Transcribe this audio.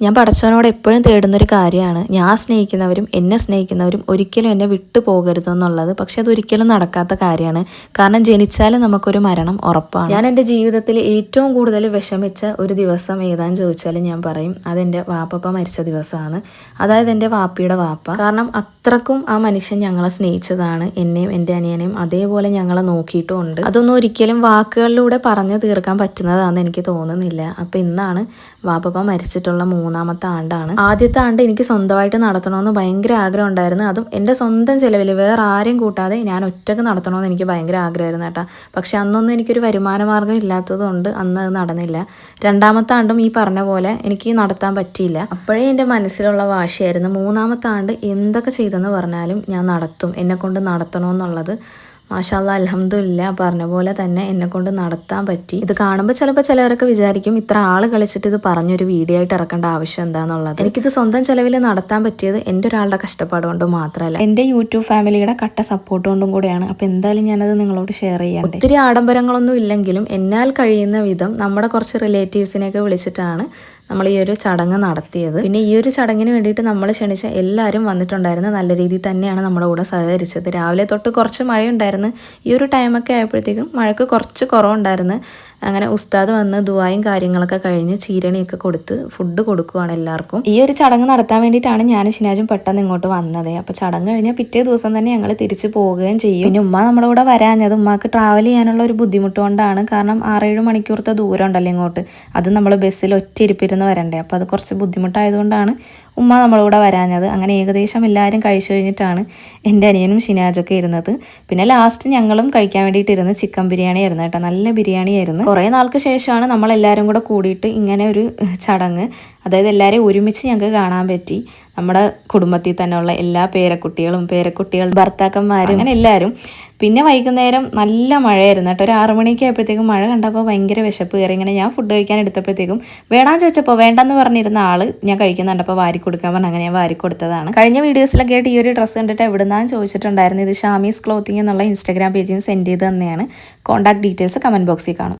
ഞാൻ പടച്ചവനോട് എപ്പോഴും തേടുന്നൊരു കാര്യമാണ്. ഞാൻ സ്നേഹിക്കുന്നവരും എന്നെ സ്നേഹിക്കുന്നവരും ഒരിക്കലും എന്നെ വിട്ടു പോകരുതെന്നുള്ളത് പക്ഷെ അതൊരിക്കലും നടക്കാത്ത കാര്യമാണ്. കാരണം ജനിച്ചാലും നമുക്കൊരു മരണം ഉറപ്പാണ്. ഞാൻ എന്റെ ജീവിതത്തിൽ ഏറ്റവും കൂടുതൽ വിഷമിച്ച ഒരു ദിവസം ഏതാന്ന് ചോദിച്ചാൽ ഞാൻ പറയും അതെന്റെ വാപ്പപ്പ മരിച്ച ദിവസമാണ്. അതായത് എന്റെ വാപ്പിയുടെ വാപ്പ. കാരണം അത്രക്കും ആ മനുഷ്യൻ ഞങ്ങളെ സ്നേഹിച്ചതാണ്. എന്നെയും എന്റെ അനിയനെയും അതേപോലെ ഞങ്ങളെ നോക്കിയിട്ടുമുണ്ട്. അതൊന്നും ഒരിക്കലും വാക്കുകളിലൂടെ പറഞ്ഞു തീർക്കാൻ പറ്റുന്നതാണെന്ന് എനിക്ക് തോന്നുന്നില്ല. അപ്പം ഇന്നാണ് വാപ്പപ്പ മരിച്ചിട്ടുള്ള മൂന്നാമത്തെ ആണ്ടാണ്. ആദ്യത്തെ ആണ്ട് എനിക്ക് സ്വന്തമായിട്ട് നടത്തണമെന്ന് ഭയങ്കര ആഗ്രഹം ഉണ്ടായിരുന്നു അതും എന്റെ സ്വന്തം ചിലവിൽ വേറെ ആരെയും കൂട്ടാതെ ഞാൻ ഒറ്റയ്ക്ക് നടത്തണമെന്ന് എനിക്ക് ഭയങ്കര ആഗ്രഹമായിരുന്നു കേട്ടോ. പക്ഷെ അന്നൊന്നും എനിക്കൊരു വരുമാന മാർഗം ഇല്ലാത്തതുകൊണ്ട് അന്ന് അത് നടന്നില്ല. രണ്ടാമത്തെ ആണ്ടും ഈ പറഞ്ഞ പോലെ എനിക്ക് നടത്താൻ പറ്റിയില്ല. അപ്പോഴേ എന്റെ മനസ്സിലുള്ള വാശിയായിരുന്നു. മൂന്നാമത്തെ ആണ്ട് എന്തൊക്കെ ചെയ്തെന്ന് പറഞ്ഞാലും ഞാൻ നടത്തും. എന്നെ കൊണ്ട് നടത്തണമെന്നുള്ളത് മാഷാല്ല അലഹമില്ല പറഞ്ഞ പോലെ തന്നെ എന്നെ കൊണ്ട് നടത്താൻ പറ്റി. ഇത് കാണുമ്പോൾ ചിലപ്പോൾ ചിലവരൊക്കെ വിചാരിക്കും ഇത്ര ആൾ കളിച്ചിട്ട് ഇത് പറഞ്ഞൊരു വീഡിയോ ആയിട്ട് ഇറക്കേണ്ട ആവശ്യം എന്താണെന്നുള്ളത് എനിക്കിത് സ്വന്തം ചിലവിൽ നടത്താൻ പറ്റിയത് എന്റെ ഒരാളുടെ കഷ്ടപ്പാട് കൊണ്ട് മാത്രമല്ല എന്റെ യൂട്യൂബ് ഫാമിലിയുടെ കട്ട സപ്പോർട്ട് കൊണ്ടും കൂടെയാണ്. അപ്പോൾ എന്തായാലും ഞാനത് നിങ്ങളോട് ഷെയർ ചെയ്യാം. ഒത്തിരി ആഡംബരങ്ങളൊന്നും ഇല്ലെങ്കിലും എന്നാൽ കഴിയുന്ന വിധം നമ്മുടെ കുറച്ച് റിലേറ്റീവ്സിനെയൊക്കെ വിളിച്ചിട്ടാണ് നമ്മൾ ഈ ഒരു ചടങ്ങ് നടത്തിയത്. പിന്നെ ഈ ഒരു ചടങ്ങിന് വേണ്ടിയിട്ട് നമ്മൾ ക്ഷണിച്ച എല്ലാവരും വന്നിട്ടുണ്ടായിരുന്നു. നല്ല രീതിയിൽ തന്നെയാണ് നമ്മുടെ കൂടെ സഹകരിച്ചത്. രാവിലെ തൊട്ട് കുറച്ച് മഴയുണ്ടായിരുന്നു. ഈ ഒരു ടൈമൊക്കെ ആയപ്പോഴത്തേക്കും മഴക്ക് കുറച്ച് കുറവുണ്ടായിരുന്നു. അങ്ങനെ ഉസ്താദ് വന്ന് ദുവായും കാര്യങ്ങളൊക്കെ കഴിഞ്ഞ് ചീരണിയൊക്കെ കൊടുത്ത് ഫുഡ് കൊടുക്കുവാണ് എല്ലാവർക്കും. ഈ ഒരു ചടങ്ങ് നടത്താൻ വേണ്ടിയിട്ടാണ് ഞാൻ ഷിനാജും പെട്ടെന്ന് ഇങ്ങോട്ട് വന്നത്. അപ്പോൾ ചടങ്ങ് കഴിഞ്ഞാൽ പിറ്റേ ദിവസം തന്നെ ഞങ്ങൾ തിരിച്ചു പോവുകയും ചെയ്യും. പിന്നെ ഉമ്മ നമ്മുടെ കൂടെ വരാഞ്ഞത് ഉമ്മക്ക് ട്രാവൽ ചെയ്യാനുള്ള ഒരു ബുദ്ധിമുട്ട് കൊണ്ടാണ് കാരണം ആറേഴ് മണിക്കൂറത്തെ ദൂരം ഉണ്ടല്ലോ ഇങ്ങോട്ട്. അത് നമ്മൾ ബസ്സിൽ ഒറ്റ ഇരിപ്പിരുന്ന് വരണ്ടേ. അപ്പോൾ അത് കുറച്ച് ബുദ്ധിമുട്ടായതുകൊണ്ടാണ് ഉമ്മ നമ്മളെ കൂടെ വരാഞ്ഞത്. അങ്ങനെ ഏകദേശം എല്ലാവരും കഴിച്ചു കഴിഞ്ഞിട്ടാണ് എന്റെ അനിയനും ഷിനാജൊക്കെ ഇരുന്നത്. പിന്നെ ലാസ്റ്റ് ഞങ്ങളും കഴിക്കാൻ വേണ്ടിയിട്ട് ഇരുന്ന് ചിക്കൻ ബിരിയാണി ആയിരുന്നു കേട്ടോ. നല്ല ബിരിയാണി ആയിരുന്നു. കുറേ നാൾക്ക് ശേഷമാണ് നമ്മളെല്ലാവരും കൂടെ കൂടിയിട്ട് ഇങ്ങനെ ഒരു ചടങ്ങ്. അതായത് എല്ലാവരെയും ഒരുമിച്ച് ഞങ്ങൾക്ക് കാണാൻ പറ്റി. നമ്മുടെ കുടുംബത്തിൽ തന്നെയുള്ള എല്ലാ പേരക്കുട്ടികളും പേരക്കുട്ടികൾ ഭർത്താക്കന്മാരും അങ്ങനെ എല്ലാവരും പിന്നെ വൈകുന്നേരം നല്ല മഴയായിരുന്നു കേട്ടോ. ഒരു ആറു മണിക്ക് ആയപ്പോഴത്തേക്കും മഴ കണ്ടപ്പോൾ ഭയങ്കര വിശപ്പ് കയറി. ഇങ്ങനെ ഞാൻ ഫുഡ് കഴിക്കാൻ എടുത്തപ്പോഴത്തേക്കും വേണമെന്ന് ചോദിച്ചപ്പോൾ വേണ്ടെന്ന് പറഞ്ഞിരുന്ന ആൾ ഞാൻ കഴിക്കുന്നുണ്ട് അപ്പോൾ വാരി കൊടുക്കാൻ പറഞ്ഞ്. അങ്ങനെ ഞാൻ വാരി കൊടുത്തതാണ്. കഴിഞ്ഞ വീഡിയോസിലൊക്കെ ആയിട്ട് ഈ ഒരു ഡ്രസ്സ് കണ്ടിട്ട് എവിടുന്നാന്ന് ചോദിച്ചിട്ടുണ്ടായിരുന്നു. ഇത് ഷാമീസ് ക്ലോത്തിങ് എന്നുള്ള ഇൻസ്റ്റാഗ്രാം പേജിൽ സെൻഡ് ചെയ്ത് തന്നെയാണ്. കോൺടാക്ട് ഡീറ്റെയിൽസ് കമന്റ് ബോക്സിൽ കാണും.